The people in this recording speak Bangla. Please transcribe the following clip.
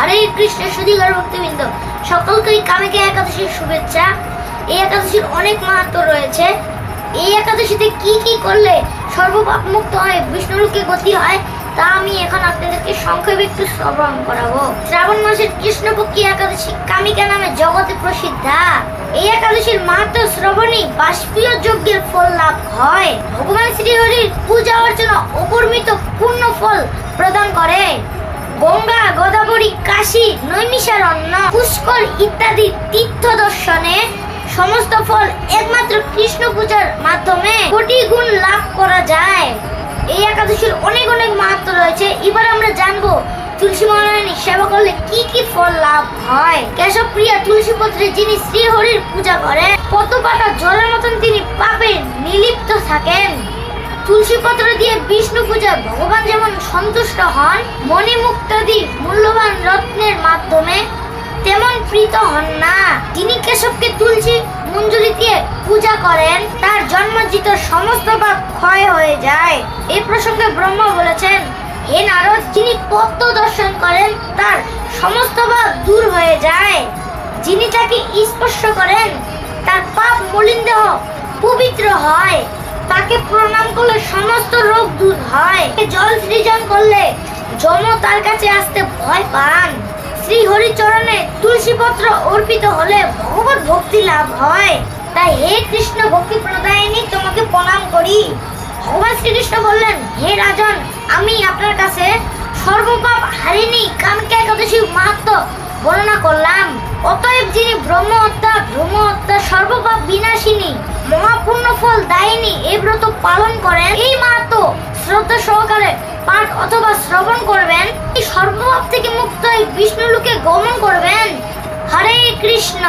হরে কৃষ্ণ সুদীঘর ভক্তিবৃন্দ সকলকেই কামেকে একাদশীর শুভেচ্ছা। এই একাদশীর অনেক মাহাত্ম রয়েছে। এই একাদশীতে কি কি করলে সর্বপাপ মুক্ত হয় বিষ্ণুলোকে গতি হয়, তা আমি এখন আপনাদেরকে সংক্ষেপে একটু শ্রবণ করাবো। শ্রাবণ মাসের কৃষ্ণপক্ষী একাদশী কামিকা নামে জগতে প্রসিদ্ধা। এই একাদশীর মাহাত্ম শ্রবণী বাষ্পীয় যজ্ঞের ফল লাভ হয়। ভগবান শ্রীহরির পূজা অর্চনা অপরিমিত পূর্ণ ফল প্রদান করে। গঙ্গা, গোদাবরী, কাশী নৈমিষারণ্য পুষ্কর ইত্যাদি তীর্থ দর্শনে সমস্ত ফল একমাত্র কৃষ্ণ পূজার মাধ্যমে কোটি গুণ লাভ করা যায়। এই একাদশীর অনেক অনেক মাহাত্ম রয়েছে। এবার আমরা জানব, তুলসী মহারানী সেবা করলে কি কি ফল লাভ হয়? কেশব প্রিয়া তুলসী পত্রে যিনি শ্রী হরির পূজা করেন কত পাতা জলের মতন তিনি পাপে নিলিপ্ত থাকেন। তুলসী পত্র দিয়ে বিষ্ণু পূজা ভগবান যেমন সন্তুষ্ট হন মণিমুক্তাদি মূল্যবান রত্নের মাধ্যমে, তেমন প্রীত হন না। যিনি কেশবকে তুলসী মঞ্জুরি দিয়ে পূজা করেন, তার জন্মজিত সমস্ত পাপ ক্ষয় হয়ে যায়। এই প্রসঙ্গে ব্রহ্মা বলেছেন, হে নারদ, যিনি পদ্ম দর্শন করেন, তার সমস্ত পাপ দূর হয়ে যায়। যিনি তাকে স্পর্শ করেন, তার পাপ মলিন দেহ পবিত্র হয়। প্রণাম করলে সমস্ত রোগ দূর হয়। জল সৃজন করলে যম তার কাছে আসতে ভয় পান। শ্রী হরিচরণে তুলসী পত্র অর্পিত হলে ভগবত ভক্তি লাভ হয়। তাই হে কৃষ্ণ ভক্তি প্রদায়িনী, তোমাকে প্রণাম করি। ভগবান শ্রীকৃষ্ণ বললেন, হে রাজন, আমি আপনার কাছে সর্বপাপ হারিনি কামকে একাদশী মাহাত্ম বর্ণনা করলাম। অতএব যিনি ব্রহ্ম মহাপূর্ণ ফল দায়িনী এই ব্রত পালন করেন? এই মাত্র শ্রদ্ধা সহকারে পাঠ অথবা শ্রবণ করবেন, এই সর্বভাব থেকে মুক্ত হয়ে বিষ্ণু লোকে গমন করবেন। হরে কৃষ্ণ।